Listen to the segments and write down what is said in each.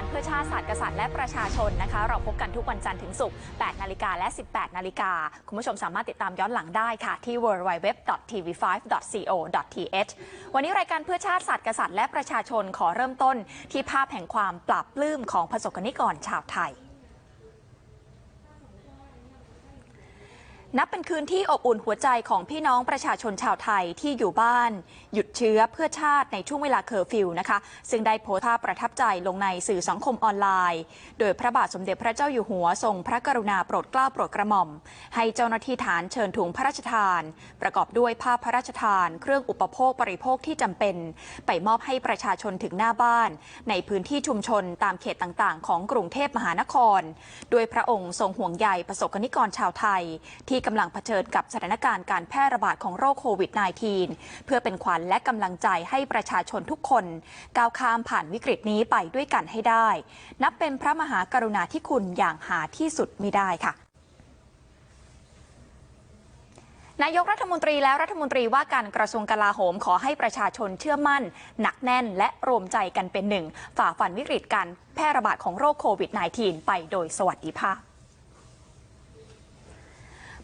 ติศาสตร์กษัตริย์และประชาชนนะคะ เราพบกันทุกวันจันทร์ถึงศุกร์ 8 นาฬิกาและ 18 นาฬิกา คุณผู้ชมสามารถติดตามย้อนหลังได้ค่ะ ที่ www.tv5.co.th วันนี้รายการเพื่อชาติศาสตร์กษัตริย์และประชาชนขอเริ่มต้นที่ภาพแห่งความปราบปลื้มของประสบกนิกรชาวไทย นับเป็นคืนที่อบอุ่นหัวใจของพี่น้องประชาชนชาวไทยที่อยู่บ้าน หยุดเชื้อเพื่อชาติในช่วงเวลาเคอร์ฟิวนะคะ ซึ่งได้โพสต์ภาพประทับใจลงในสื่อสังคมออนไลน์ โดยพระบาทสมเด็จพระเจ้าอยู่หัวทรงพระกรุณาโปรดเกล้าโปรดกระหม่อม ให้เจ้าหน้าที่ฐานเชิญถุงพระราชทาน ประกอบด้วยภาพพระราชทาน เครื่องอุปโภคบริโภคที่จำเป็น ไปมอบให้ประชาชนถึงหน้าบ้าน ในพื้นที่ชุมชนตามเขตต่างๆ ของกรุงเทพมหานคร โดยพระองค์ทรงห่วงใยประสบกนิกรชาวไทยที่กำลังเผชิญกับสถานการณ์การแพร่ระบาดของโรคโควิด -19 เพื่อเป็นขวัญและกำลังใจให้ประชาชนทุกคน ก้าวข้ามผ่านวิกฤตนี้ไปด้วยกันให้ได้ นับเป็นพระมหากรุณาธิคุณอย่างหาที่สุดมิได้ค่ะนายกรัฐมนตรีและรัฐมนตรีว่าการกระทรวงกลาโหมขอให้ประชาชนเชื่อมั่น หนักแน่นและรวมใจกันเป็นหนึ่ง ฝ่าฟันวิกฤตการแพร่ระบาดของโรคโควิด -19 ไปโดยสวัสดิภาพ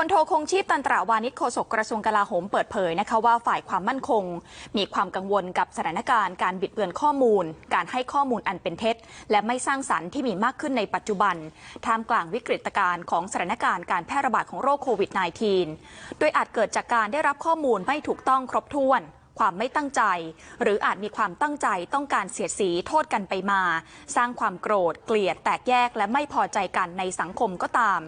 พลโทคงชีพตันตราวานิชโฆษกกระทรวงกลาโหมเปิดเผยนะคะว่าฝ่ายความมั่นคง มีความกังวลกับสถานการณ์การบิดเบือนข้อมูล การให้ข้อมูลอันเป็นเท็จ และไม่สร้างสรรค์ที่มีมากขึ้นในปัจจุบันท่ามกลางวิกฤตการณ์ของสถานการณ์การแพร่ระบาดของโรคโควิด -19 โดยอาจเกิดจากการได้รับข้อมูลไม่ถูกต้องครบถ้วน ความไม่ตั้งใจ หรืออาจมีความตั้งใจต้องการเสียดสีโทษกันไปมา สร้างความโกรธ เกลียด แตกแยกและไม่พอใจกันในสังคมก็ตาม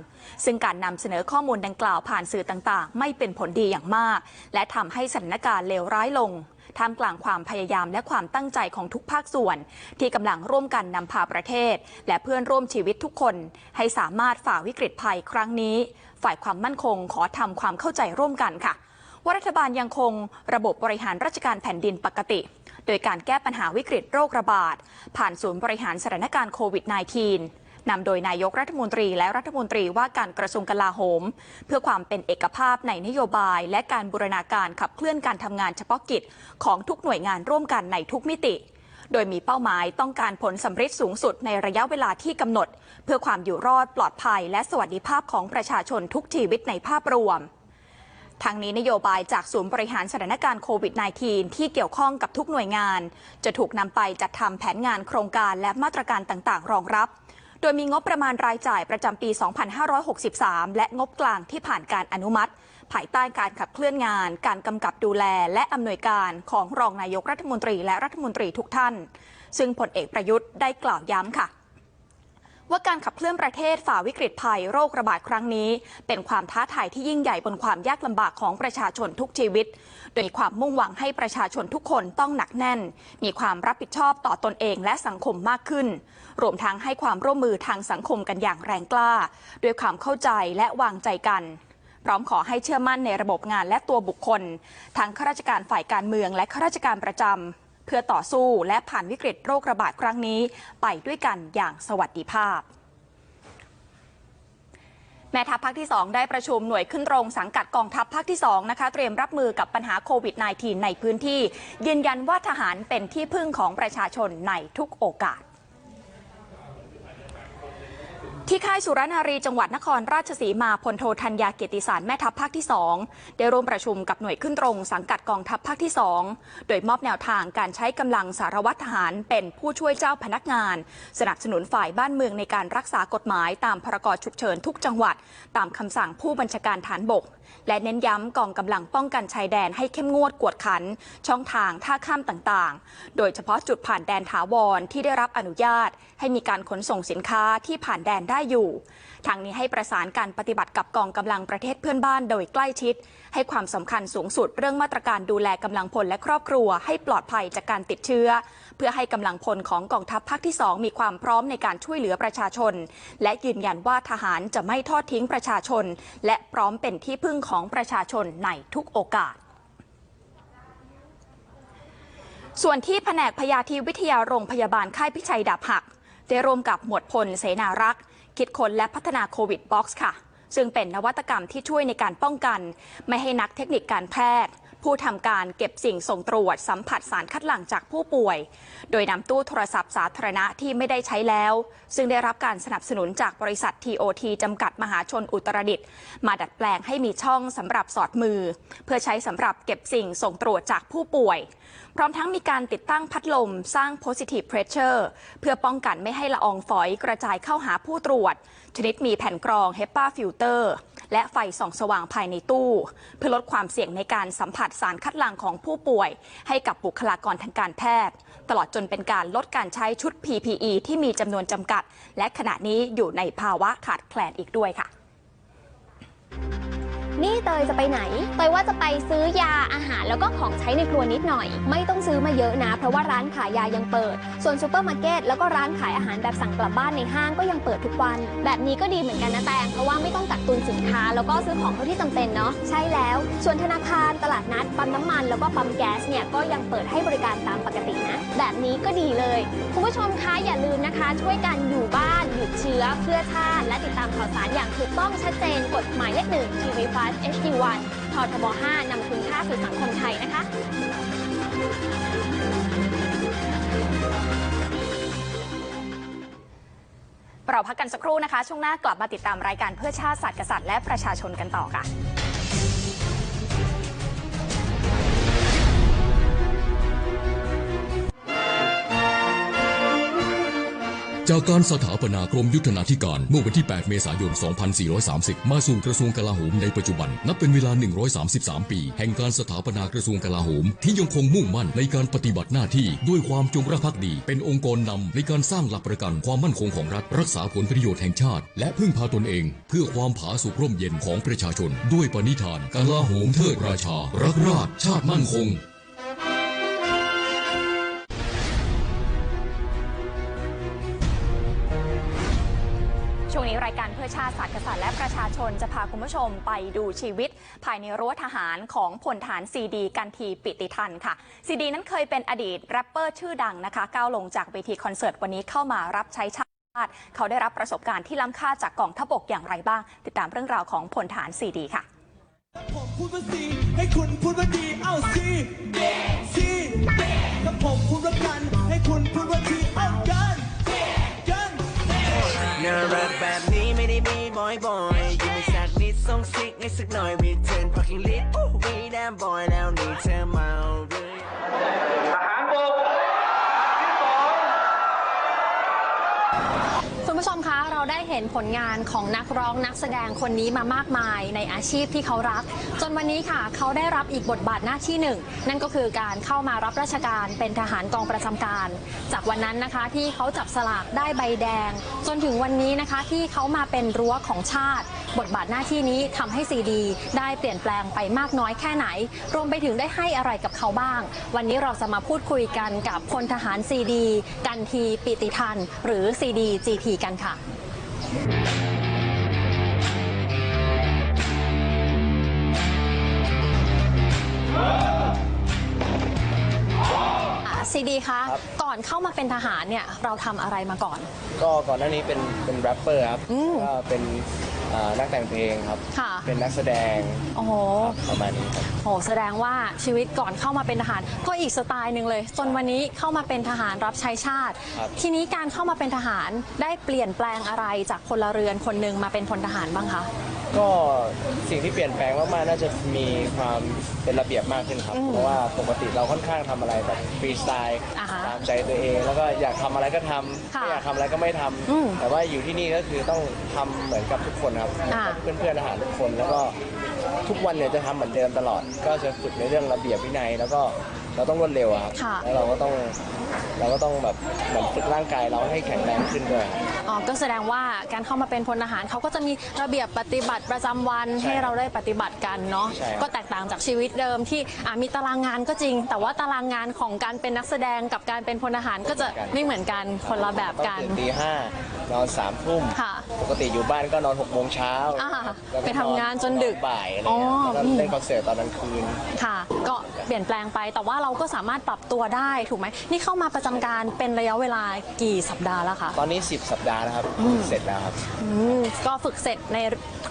ซึ่งการนำเสนอข้อมูลดังกล่าวผ่านสื่อต่างๆ ไม่เป็นผลดีอย่างมาก และทำให้สถานการณ์เลวร้ายลงท่ามกลางความพยายามและความตั้งใจของทุกภาคส่วน ที่กำลังร่วมกันนำพาประเทศ และเพื่อนร่วมชีวิตทุกคน ให้สามารถฝ่าวิกฤตภัยครั้งนี้ ฝ่ายความมั่นคงขอทำความเข้าใจร่วมกันค่ะ ว่ารัฐบาลยังคงระบบบริหารราชการแผ่นดินปกติ โดยการแก้ปัญหาวิกฤตโรคระบาด ผ่านศูนย์บริหารสถานการณ์โควิด -19 นำโดยนายกรัฐมนตรีและรัฐมนตรีว่าการกระทรวงกลาโหม เพื่อความเป็นเอกภาพในนโยบาย และการบูรณาการขับเคลื่อนการทำงานเฉพาะกิจของทุกหน่วยงานร่วมกันในทุกมิติโดยมีเป้าหมายต้องการผลสำเร็จสูงสุดในระยะเวลาที่กำหนด เพื่อความอยู่รอดปลอดภัย และสวัสดิภาพของประชาชนทุกชีวิตในภาพรวม ทางนี้นโยบายจากศูนย์บริหารสถานการณ์โควิด -19 ที่เกี่ยวข้องกับทุกหน่วยงาน จะถูกนำไปจัดทำแผนงานโครงการและมาตรการต่างๆ รองรับ โดยมีงบประมาณรายจ่ายประจำปี 2563 และงบกลางที่ผ่านการอนุมัติ ภายใต้การขับเคลื่อนงาน การกำกับดูแล และอำนวยการของรองนายกรัฐมนตรีและรัฐมนตรีทุกท่าน ซึ่งผลเอกประยุทธ์ได้กล่าวย้ำค่ะ ว่าการขับเคลื่อนประเทศฝ่าวิกฤตภัยโรคระบาดครั้งนี้ เป็นความท้าทายที่ยิ่งใหญ่บนความยากลำบากของประชาชนทุกชีวิต โดยความมุ่งหวังให้ประชาชนทุกคนต้องหนักแน่น มีความรับผิดชอบต่อตนเองและสังคมมากขึ้น รวมทั้งให้ความร่วมมือทางสังคมกันอย่างแรงกล้า ด้วยความเข้าใจและวางใจกันพร้อมขอให้เชื่อมั่นในระบบงานและตัวบุคคล ทั้งข้าราชการฝ่ายการเมืองและข้าราชการประจำ พื่อต่อสู้และผ่านวิกฤตโรคระบาดครั้งนี้ไปด้วยกันอย่างสวัสดิภาพแม่ทัพภาคที่ 2 ได้ประชุมหน่วยขึ้นตรงสังกัดกองทัพภาคที่2นะคะเตรียมรับมือกับปัญหาโควิด -19 ในพื้นที่ ยืนยันว่าทหารเป็นที่พึ่งของประชาชนในทุกโอกาส ที่ค่ายสุรนารีจังหวัดนครราชสีมาพลโทธัญญาเกียรติสารแม่ทัพภาคที่ 2 ได้ร่วมประชุมกับหน่วยขึ้นตรง สังกัดกองทัพภาคที่ 2 โดยมอบแนวทางการใช้กำลังสารวัตรทหารเป็นผู้ช่วยเจ้าพนักงาน สนับสนุนฝ่ายบ้านเมืองในการรักษากฎหมายตามพรกฉุกเฉินทุกจังหวัด ตามคำสั่งผู้บัญชาการฐานบก และเน้นย้ำกองกำลังป้องกันชายแดนให้เข้มงวดกวดขัน ช่องทางท่าข้ามต่างๆ โดยเฉพาะจุดผ่านแดนถาวรที่ได้รับอนุญาต ให้มีการขนส่งสินค้าที่ผ่านแดนได้อยู่ ทางนี้ให้ประสานการปฏิบัติกับกองกำลังประเทศเพื่อนบ้านโดยใกล้ชิด ให้ความสำคัญสูงสุดเรื่องมาตรการดูแลกำลังพลและครอบครัว ให้ปลอดภัยจากการติดเชื้อ เพื่อให้กำลังพลของกองทัพภาคที่ 2 มีความพร้อมในการช่วยเหลือประชาชน และยืนยันว่าทหารจะไม่ทอดทิ้งประชาชน และพร้อมเป็นที่พึ่งของประชาชนในทุกโอกาสส่วนที่แผนกพยาธิวิทยาโรงพยาบาลค่ายพิชัยดาบหัก ได้ร่วมกับหมวดพลเสนารักษ์ คิดค้นและพัฒนาโควิดบ็อกซ์ค่ะ ซึ่งเป็นนวัตกรรมที่ช่วยในการป้องกัน ไม่ให้นักเทคนิคการแพทย์ ผู้ทำการเก็บสิ่งส่งตรวจสัมผัสสารคัดหลั่งจากผู้ป่วย โดยนำตู้โทรศัพท์สาธารณะที่ไม่ได้ใช้แล้ว ซึ่งได้รับการสนับสนุนจากบริษัท TOT จำกัดมหาชนอุตรดิตถ์มาดัดแปลงให้มีช่องสำหรับสอดมือ เพื่อใช้สำหรับเก็บสิ่งส่งตรวจจากผู้ป่วย พร้อมทั้งมีการติดตั้งพัดลมสร้าง positive pressure เพื่อป้องกันไม่ให้ละอองฝอยกระจายเข้าหาผู้ตรวจ ชนิดมีแผ่นกรอง HEPA filter และไฟส่องสว่างภายในตู้ เพื่อลดความเสี่ยงในการสัมผัสสารคัดหลั่งของผู้ป่วย ให้กับบุคลากรทางการแพทย์ ตลอดจนเป็นการลดการใช้ชุด PPE ที่มีจำนวนจำกัด และขณะนี้อยู่ในภาวะขาดแคลนอีกด้วยค่ะ นี่เตยจะไปไหน เตยว่าจะไปซื้อยาอาหารแล้วก็ของใช้ในครัวนิดหน่อย ไม่ต้องซื้อมาเยอะนะ เพราะว่าร้านขายยายังเปิด ส่วนซูเปอร์มาร์เก็ตแล้วก็ร้านขายอาหารแบบสั่งกลับบ้านในห้างก็ยังเปิดทุกวัน แบบนี้ก็ดีเหมือนกันนะแตงเพราะว่าไม่ต้องกักตุนสินค้า แล้วก็ซื้อของเท่าที่จำเป็นเนาะใช่แล้ว ส่วนธนาคารตลาดนัดปั๊มน้ำมันแล้วก็ปั๊มแก๊สเนี่ยก็ยังเปิดให้บริการตามปกตินะ แบบนี้ก็ดีเลยคุณผู้ชมคะอย่าลืมนะคะ ช่วยกันอยู่บ้านหยุดเชื้อเพื่อชาติและติดตามข่าวสารอย่างถูกต้องชัดเจนกฎหมายเลขหนึ่งทีวีส HD1 ททบ 5 นำคุณค่าสู่สังคมไทยนะคะเราพักกันสักครู่นะคะ ช่วงหน้ากลับมาติดตามรายการเพื่อชาติศาสตร์กษัตริย์และประชาชนกันต่อค่ะ จากการสถาปนากรมยุทธนาธิการเมื่อวันที่ 8 เมษายน 2430 มาสู่กระทรวงกลาโหมในปัจจุบัน นับเป็นเวลา 133 ปี แห่งการสถาปนากระทรวงกลาโหม ที่ยังคงมุ่งมั่นในการปฏิบัติหน้าที่ด้วยความจงรักภักดี เป็นองค์กรนำในการสร้างหลักประกันความมั่นคงของรัฐ รักษาผลประโยชน์แห่งชาติ และพึ่งพาตนเอง เพื่อความผาสุกร่มเย็นของประชาชน ด้วยปณิธานกลาโหมเทิดราชา รักราชชาติมั่นคงช่วง ประชาชนจะพาคุณผู้ชมไปดูชีวิต ภายในรั้วทหารของพลฐานซีดีกันทีปิติทันค่ะซีดีนั้นเคยเป็นอดีตแรปเปอร์ชื่อดังนะคะก้าวลงจากเวทีคอนเสิร์ตวันนี้เข้ามารับใช้ชาติ เขาได้รับประสบการณ์ที่ล้ำค่าจากกองทพบกอย่างไรบ้าง ติดตามเรื่องราวของพลฐานซีดีค่ะผมพูดว่าซีให้คุณพูดว่าดีเอาซีซีถ้าผมพูดว่ากันให้คุณพูดว่าทีเอากันกันน่ารักแบบนี้ไม่ได้มีบ่อยบ่อย สักนิดส่งซิกให้สักหน่อยรีเทิร์นพักกิ้งลิตวีแดมบอยแล้วนี่เธอเมาหรือคุณผู้ชมคะเราได้เห็นผลงานของนักร้องนักแสดงคนนี้มามากมายในอาชีพที่เขารัก จนวันนี้ค่ะ เขาได้รับอีกบทบาทหน้าที่หนึ่ง นั่นก็คือการเข้ามารับราชการเป็นทหารกองประจำการ จากวันนั้นนะคะที่เขาจับสลากได้ใบแดง จนถึงวันนี้นะคะที่เขามาเป็นรั้วของชาติ บทบาทหน้าที่นี้ทำให้ซีดี ได้เปลี่ยนแปลงไปมากน้อยแค่ไหน รวมไปถึงได้ให้อะไรกับเขาบ้าง วันนี้เราจะมาพูดคุยกันกับพลทหารซีดี กันทีปิติทัน หรือซีดีจีทีกันค่ะ ซีดีคะครับ ก่อนเข้ามาเป็นทหารเนี่ยเราทำอะไรมาก่อน ก็ก่อนหน้านี้เป็นเป็นแรปเปอร์ครับอืม ก็เป็นอ่านักแต่งเพลงครับ ค่ะเป็นนักแสดงโอ้โหครับประมาณนี้ครับโหแสดงว่าชีวิตก่อนเข้ามาเป็นทหาร ก็อีกสไตล์หนึ่งเลย จนวันนี้เข้ามาเป็นทหารรับใช้ชาติครับทีนี้การเข้ามาเป็นทหารได้เปลี่ยนแปลงอะไรจากพลเรือนคนหนึ่งมาเป็นพลทหารบ้างคะ ก็สิ่งที่เปลี่ยนแปลงมากๆน่าจะมีความเป็นระเบียบมากขึ้นครับอืมเพราะว่าปกติเราค่อนข้างทำอะไรแบบฟรีสไตล์อ่าฮะตามใจตัวเอง แล้วก็อยากทำอะไรก็ทำค่ะไม่อยากทำอะไรก็ไม่ทำอืมแต่ว่าอยู่ที่นี่ก็คือต้องทำเหมือนกับทุกคนครับเหมือนอ่ากับเพื่อนๆทหารทุกคนแล้วก็ทุกวันเนี่ยจะทำเหมือนเดิมตลอด ก็จะฝึกในเรื่องระเบียบวินัย แล้วก็ เราต้องรวดเร็วอะครับค่ะ แล้วเราก็ต้องเราก็ต้องแบบเหมือนฝึกร่างกายเราให้แข็งแรงขึ้นด้วย อ๋อก็แสดงว่าการเข้ามาเป็นพลทหารเขาก็จะมีระเบียบปฏิบัติประจำวันใช่ให้เราได้ปฏิบัติกันเนาะใช่ครับ ก็แตกต่างจากชีวิตเดิมที่อะมีตารางงานก็จริง แต่ว่าตารางงานของการเป็นนักแสดงกับการเป็นพลทหารก็จะไม่เหมือนกันคนละแบบต้องกันตื่นตีห้า นอนสามทุ่มค่ะ ปกติอยู่บ้านก็นอนหกโมงเช้าอ่าแล้วก็ไปทำงานจนดึกบ่ายอะไรอ๋อเงี้ยแล้วก็อืมเล่นคอนเสิร์ตตอนกลางคืน ค่ะ ก็เปลี่ยนแปลงไป แต่ว่าเราก็สามารถปรับตัวได้ถูกไหม นี่เข้ามาประจำการเป็นระยะเวลากี่สัปดาห์แล้วคะ ตอนนี้ 10 สัปดาห์แล้วครับ เสร็จแล้วครับ อืมก็ฝึกเสร็จใน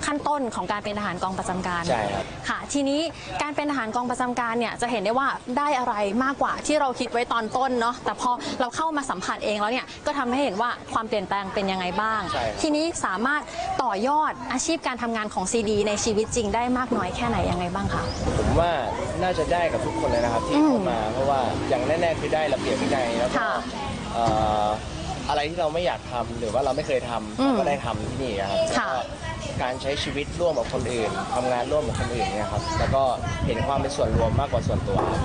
ขั้นต้นของการเป็นทหารกองประจำการใช่ครับ ค่ะ ทีนี้การเป็นทหารกองประจำการเนี่ยจะเห็นได้ว่าได้อะไรมากกว่าที่เราคิดไว้ตอนต้นเนาะแต่พอเราเข้ามาสัมผัสเองแล้วเนี่ยก็ทำให้เห็นว่าความเปลี่ยนแปลงเป็นยังไงบ้าง ใช่ครับ ทีนี้สามารถต่อยอดอาชีพการทำงานของซีดีในชีวิตจริงได้มากน้อยแค่ไหนยังไงบ้างคะ ผมว่าน่าจะได้กับทุกคนเลยนะครับที่อืมเข้ามา เพราะว่าอย่างแน่ๆคือได้ระเบียบวินัยแล้วก็ค่ะเอ่ออะไรที่เราไม่อยากทำหรือว่าเราไม่เคยทำอืมเราก็ได้ทำที่นี่ครับแล้วค่ะก็ การใช้ชีวิตร่วมกับคนอื่นทำงานร่วมกับคนอื่นเนี่ยครับแล้วก็เห็นความเป็นส่วนรวมมากกว่าส่วนตัวครับ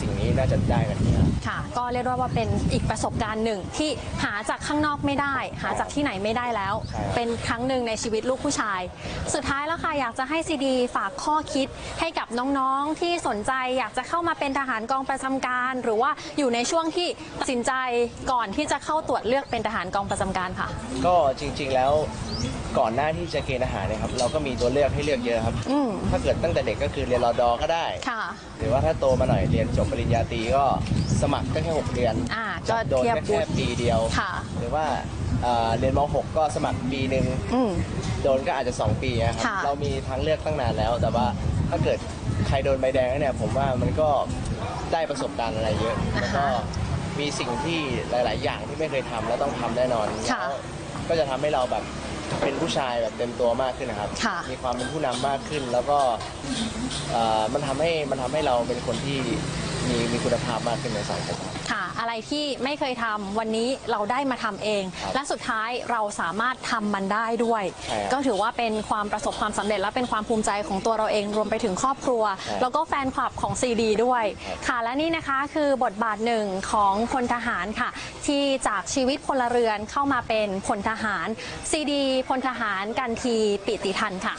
สิ่งนี้น่าจะได้กันนี้ครับค่ะ ก็เรียกได้ว่าเป็นอีกประสบการณ์หนึ่งที่หาจากข้างนอกไม่ได้ หาจากที่ไหนไม่ได้แล้วใช่เป็นครั้งหนึ่งในชีวิตลูกผู้ชาย สุดท้ายแล้วค่ะอยากจะให้ซีดีฝากข้อคิดให้กับน้องๆที่สนใจอยากจะเข้ามาเป็นทหารกองประจำการ หรือว่าอยู่ในช่วงที่ตัดสินใจก่อนที่จะเข้าตรวจเลือกเป็นทหารกองประจำการค่ะ ก็จริงๆแล้ว ก่อนหน้าที่จะเกณฑ์อาหารเนยครับเราก็มีตัวเลือกให้เลือกเยอะครับ อืม ถ้าเกิดตั้งแต่เด็กก็คือเรียนรอดอก็ได้ ค่ะ หรือว่าถ้าโตมาหน่อยเรียนจบปริญญาตรีก็สมัครก็แค่6เดือนอ่าก็โดนเทียบก็แค่ปีเดียว ค่ะ หรือว่าเอ่อเรียนม .6 ก็สมัครปีหนึ่งอืม โดนก็อาจจะ 2 ปีนะครับค่ะ เรามีทางเลือกตั้งนานแล้ว แต่ว่าถ้าเกิดใครโดนใบแดงแล้วเนี่ยผมว่ามันก็ได้ประสบการณ์อะไรเยอะแล้วก็มีสิ่งที่หลาย ๆ อย่างที่ไม่เคยทำแล้วต้องทำแน่นอนค่ะ แล้วก็จะทำให้เราแบบ เป็นผู้ชายแบบเต็มตัวมากขึ้นนะครับ ค่ะ มีความเป็นผู้นำมากขึ้น แล้วก็เอ่อมันทำให้มันทำให้เราเป็นคนที่ มีมีคุณภาพมากขึ้นในสังคมครับ ค่ะ อะไรที่ไม่เคยทำวันนี้เราได้มาทำเอง ครับและสุดท้ายเราสามารถทำมันได้ด้วย ใช่ครับก็ถือว่าเป็นความประสบความสำเร็จ และเป็นความภูมิใจของตัวเราเองรวมไปถึงครอบครัว ใช่แล้วก็แฟนคลับของซีดี ด้วย ครับ ค่ะและนี่นะคะคือบทบาทหนึ่งของพลทหารค่ะ ที่จากชีวิตพลเรือนเข้ามาเป็นพลทหารซีดีพลทหารกันทีปิติทันค่ะ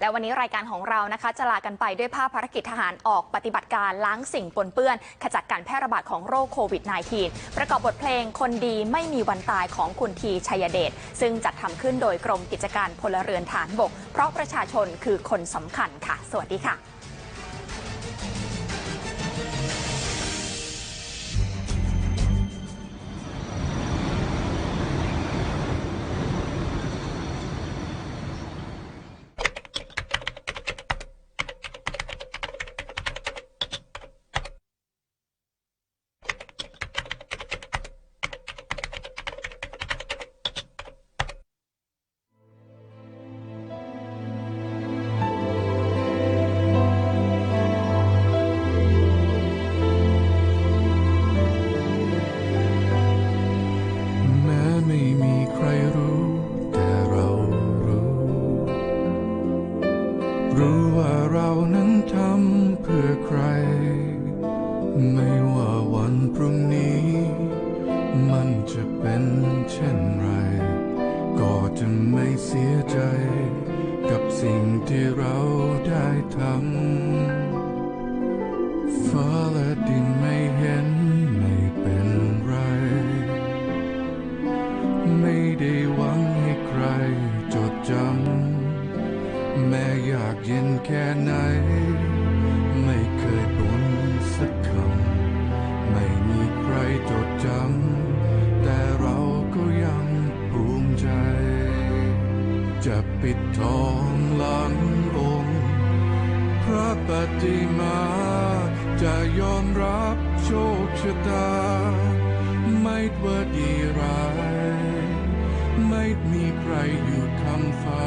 และวันนี้รายการของเรานะคะ จะลากันไปด้วยภาพภารกิจทหารออกปฏิบัติการล้างสิ่งปนเปื้อน ขจัดการแพร่ระบาดของโรคโควิด -19 ประกอบบทเพลงคนดีไม่มีวันตายของคุณทีชัยเดช ซึ่งจัดทำขึ้นโดยกรมกิจการพลเรือนฐานบก เพราะประชาชนคือคนสำคัญค่ะ สวัสดีค่ะ เราได้ทำฟ้าและดินไม่เห็นไม่เป็นไร ไม่ได้หวังให้ใครจดจำแม้อยากเย็นแค่ไหน จะปิดทองหลังองค์ พระปฏิมาจะยอมรับโชคชะตา ไม่ว่าดีร้าย ไม่มีใครอยู่คำฟ้า